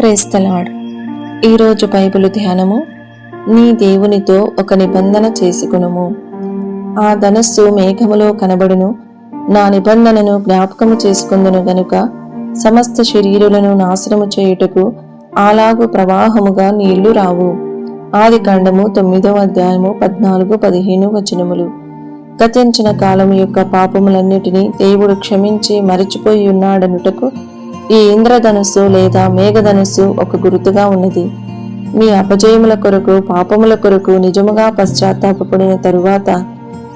క్రైస్తలాడ్. ఈరోజు బైబిలు ధ్యానము. నీ దేవునితో ఒక నిబంధన చేసుకునుము. ఆ ధనస్సు మేఘములో కనబడును. నా నిబంధనను జ్ఞాపకము చేసుకుందును గనుక సమస్త శరీరులను నాశనము చేయుటకు అలాగు ప్రవాహముగా నీళ్ళు రావు. ఆది కాండము తొమ్మిదవ అధ్యాయము పద్నాలుగు పదిహేను వచనములు. గతించిన కాలం యొక్క పాపములన్నిటినీ దేవుడు క్షమించి మరిచిపోయి ఉన్నాడనుటకు ఈ ఇంద్రధనుస్సు లేదా మేఘధనుస్సు ఒక గుర్తుగా ఉన్నది. మీ అపజయముల కొరకు పాపముల కొరకు నిజముగా పశ్చాత్తాపడిన తరువాత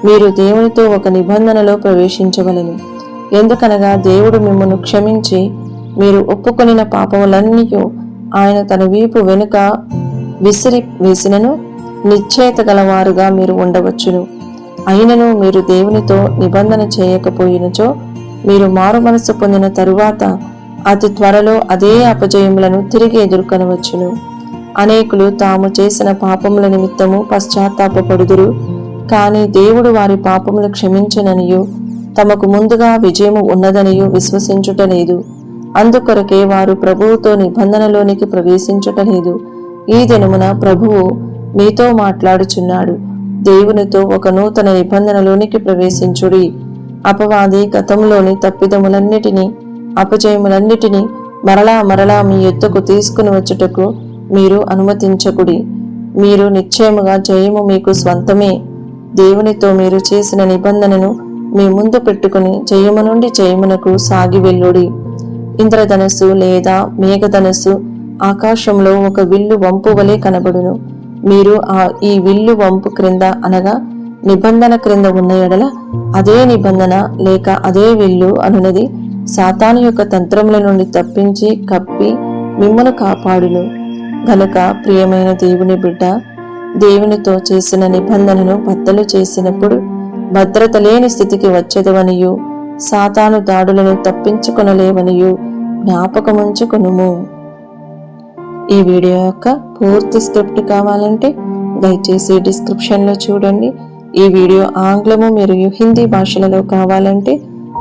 మీరు దేవునితో ఒక నిబంధనలో ప్రవేశించవలను. ఎందుకనగా దేవుడు మిమ్మల్ని క్షమించి మీరు ఒప్పుకొనిన పాపములన్నీ ఆయన తన వీపు వెనుక విసిరి వేసినను నిశ్చేత గలవారుగా మీరు ఉండవచ్చును. అయినను మీరు దేవునితో నిబంధన చేయకపోయినచో మీరు మారు మనసు పొందిన తరువాత అతి త్వరలో అదే అపజయములను తిరిగి ఎదుర్కొనవచ్చును. అనేకులు తాము చేసిన పాపముల నిమిత్తము పశ్చాత్తాపడుదురు కానీ దేవుడు వారి పాపములు క్షమించననియు. తమకు ముందుగా విజయము ఉన్నదనియు విశ్వసించుటలేదు అందుకొరకే వారు ప్రభువుతో నిబంధనలోనికి ప్రవేశించుటలేదు ఈ దినమున ప్రభువు మీతో మాట్లాడుచున్నాడు. దేవునితో ఒక నూతన నిబంధనలోనికి ప్రవేశించుడి. అపవాది గతంలోని తప్పిదములన్నిటినీ అపజయములన్నిటినీ మరలా మరలా మీ ఎత్తుకు తీసుకుని వచ్చుటకు మీరు అనుమతించకుడి. మీరు నిశ్చయముగా జయము మీకు స్వంతమే. దేవునితో మీరు చేసిన నిబంధనను మీ ముందు పెట్టుకుని జయము నుండి జయమునకు సాగి వెళ్ళుడి. ఇంద్రధనస్సు లేదా మేఘధనస్సు ఆకాశంలో ఒక విల్లు వంపు వలె కనబడును. మీరు ఆ ఈ విల్లు వంపు క్రింద అనగా నిబంధన క్రింద ఉన్న ఎడల అదే నిబంధన లేక అదే విల్లు అనునది సాతాను యొక్క తంత్రముల నుండి తప్పించి కప్పి మిమ్మను కాపాడును. గనుక ప్రియమైన దేవుని బిడ్డ దేవునితో చేసిన నిబంధనను బద్దలు చేసినప్పుడు భద్రత లేని స్థితికి వచ్చేదవనియు సాతాను దాడులను తప్పించుకొనలేవనియు జ్ఞాపకముంచుకొనుము. ఈ వీడియో యొక్క పూర్తి స్క్రిప్ట్ కావాలంటే దయచేసి డిస్క్రిప్షన్లో చూడండి. ఈ వీడియో ఆంగ్లము మరియు హిందీ భాషలలో కావాలంటే